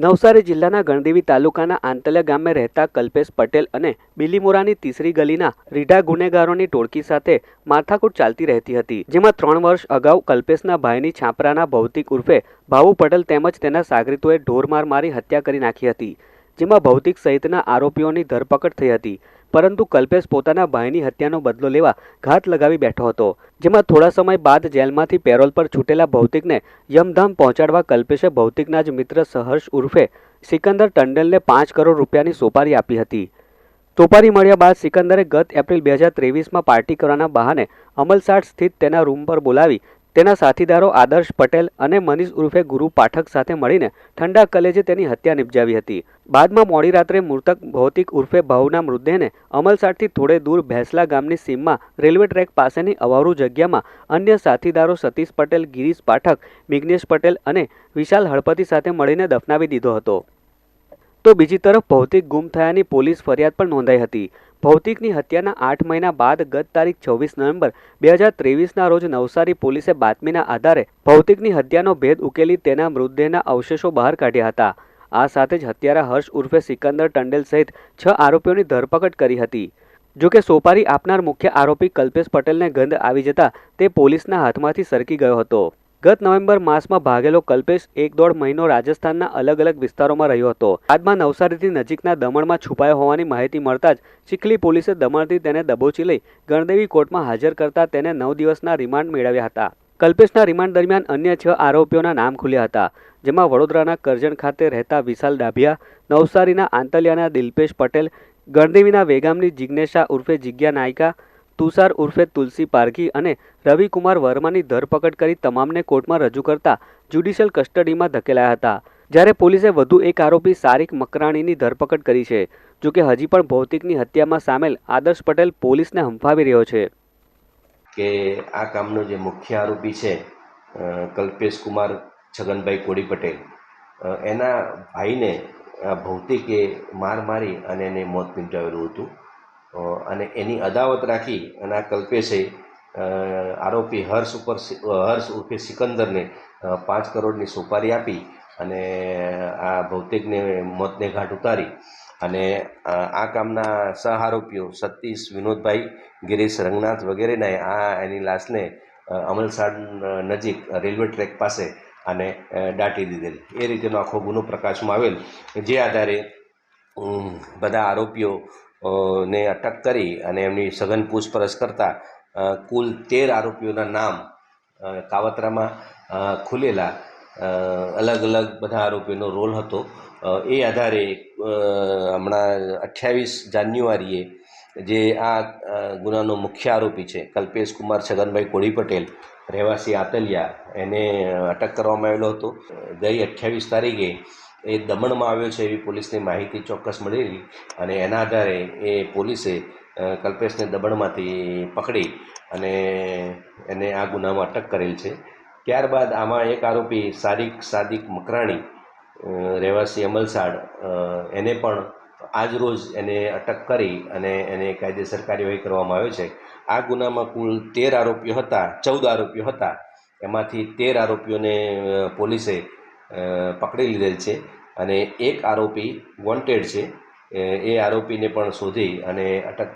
નવસારી જિલ્લાના ગણદેવી તાલુકાના આંતલિયા ગામે રહેતા કલ્પેશ પટેલ અને બિલીમોરાની તીસરી ગલીના રીઢા ગુનેગારોની ટોળકી સાથે માથાકૂટ ચાલતી રહેતી હતી, જેમાં ત્રણ વર્ષ અગાઉ કલ્પેશના ભાઈની છાપરાના ભૌતિક ઉર્ફે ભાવુ પટેલ તેમજ તેના સાગરીતોએ ઢોરમાર મારી હત્યા કરી નાખી હતી, જેમાં ભૌતિક સહિતના આરોપીઓની ધરપકડ થઈ હતી. પરંતુ કલ્પેશ પોતાના ભાઈની હત્યાનો બદલો લેવા ઘાત લગાવી બેઠો હતો, જેમાં થોડા સમય બાદ જેલમાંથી પેરોલ પર છૂટેલા ભૌતિકને યમધામ પહોંચાડવા કલ્પેશે ભૌતિકના જ મિત્ર સહર્ષ ઉર્ફે સિકંદર ટંડેલને પાંચ કરોડ રૂપિયાની સોપારી આપી હતી. સોપારી મળ્યા બાદ સિકંદરે ગત એપ્રિલ બે હજાર ત્રેવીસમાં પાર્ટી કરવાના બહાને અમલસાડ સ્થિત તેના રૂમ પર બોલાવી તેના સાથીદારો આદર્શ પટેલ અને મનીષ ઉર્ફે ગુરુ પાઠક સાથે મળીને ઠંડા કલેજે તેની હત્યા નિપજાવી હતી. બાદમાં મોડી રાત્રે મૃતક ભૌતિક ઉર્ફે ભાવના મૃતદેહને અમલસાડથી થોડે દૂર ભેંસલા ગામની સીમમાં રેલવે ટ્રેક પાસેની અવારું જગ્યામાં અન્ય સાથીદારો સતીશ પટેલ, ગિરીશ પાઠક મિગ્નેશ પટેલ અને વિશાલ હળપતિ સાથે મળીને દફનાવી દીધો હતો. તો બીજી તરફ ભૌતિક ગુમ થયાની પોલીસ ફરિયાદ પણ નોંધાઈ હતી. ભૌતિકની હત્યાના આઠ મહિના બાદ ગત તારીખ છવ્વીસ નવેમ્બર બે હજાર ત્રેવીસના રોજ નવસારી પોલીસે બાતમીના આધારે ભૌતિકની હત્યાનો ભેદ ઉકેલી તેના મૃતદેહના અવશેષો બહાર કાઢ્યા હતા. આ સાથે જ હત્યારા હર્ષ ઉર્ફે સિકંદર ટંડેલ સહિત છ આરોપીઓની ધરપકડ કરી હતી. જોકે સોપારી આપનાર મુખ્ય આરોપી કલ્પેશ પટેલને ગંધ આવી જતા તે પોલીસના હાથમાંથી સરકી ગયો હતો. ગત નવેમ્બર માસમાં ભાગેલો કલ્પેશ એક દોઢ મહિનો રાજસ્થાનના અલગ અલગ વિસ્તારોમાં રહ્યો હતો. બાદમાં નવસારીથી નજીકના દમણમાં છુપાયો હોવાની માહિતી મળતા જ ચીખલી પોલીસે દમણથી તેને દબોચી લઈ ગણદેવી કોર્ટમાં હાજર કરતા તેને નવ દિવસના રિમાન્ડ મેળવ્યા હતા. કલ્પેશના રિમાન્ડ દરમિયાન અન્ય છ આરોપીઓના નામ ખુલ્યા હતા, જેમાં વડોદરાના કરજણ ખાતે રહેતા વિશાલ ડાભિયા, નવસારીના આંતલિયાના દિલપેશ પટેલ, ગણદેવીના વેગામની જિજ્ઞેશા ઉર્ફે જિજ્ઞા નાયકા તુષાર ઉર્ફે તુલસી પારઘી અને રવિકુમાર વર્માની ધરપકડ કરી તમામને કોર્ટમાં રજૂ કરતા જ્યુડિશિયલ કસ્ટડીમાં ધકેલાયા હતા. જ્યારે પોલીસે વધુ એક આરોપી સારિક મકરાણીની ધરપકડ કરી છે જોકે હજી પણ ભૌતિકની હત્યામાં સામેલ આદર્શ પટેલ પોલીસને હંફાવી રહ્યો છે. કે આ કામનો જે મુખ્ય આરોપી છે કલ્પેશ કુમાર છગનભાઈ કોડી પટેલ એના ભાઈને ભૌતિકે માર મારી અને એને મોત નિપજાવેલું હતું. અને એની અદાવત રાખી અને આ કલ્પેશે આરોપી હર્ષ ઉપર હર્ષ ઉર્ફે સિકંદરને પાંચ કરોડની સોપારી આપી અને આ ભૌતિકને મોતને ઘાટ ઉતારી. અને આ કામના સહ આરોપીઓ સતીશ, વિનોદભાઈ, ગિરીશ રંગનાથ વગેરેને આ એની લાશને અમલસાડ નજીક રેલવે ટ્રેક પાસે અને દાટી દીધેલી. એ રીતેનો આખો ગુનો પ્રકાશમાં આવેલ. જે આધારે બધા આરોપીઓ ને અટક કરી અને એમની સઘન પૂછપરછ કરતા કુલ તેર આરોપીઓના નામ કાવતરામાં ખુલેલા અલગ અલગ બધા આરોપીઓનો રોલ હતો. એ આધારે હમણાં અઠ્યાવીસ જાન્યુઆરીએ જે આ ગુનાનો મુખ્ય આરોપી છે, કલ્પેશ કુમાર છગનભાઈ કોળી પટેલ રહેવાસી આતલિયા એને અટક કરવામાં આવેલો હતો. ગઈ અઠ્યાવીસ તારીખે એ દમણમાં આવ્યો છે એવી પોલીસને માહિતી ચોક્કસ મળેલી અને એના આધારે એ પોલીસે કલ્પેશને દમણમાંથી પકડી અને એને આ ગુનામાં અટક કરેલ છે. ત્યારબાદ આમાં એક આરોપી સારિક સાદિક મકરાણી રહેવાસી અમલસાડ એને પણ આજ રોજ એને અટક કરી અને એને કાયદેસર કાર્યવાહી કરવામાં આવે છે. આ ગુનામાં કુલ તેર આરોપીઓ હતા, ચૌદ આરોપીઓ હતા. એમાંથી તેર આરોપીઓને પોલીસે પકડી લીધેલ છે અને એક આરોપી વોન્ટેડ છે. એ આરોપીને પણ શોધી અને અટક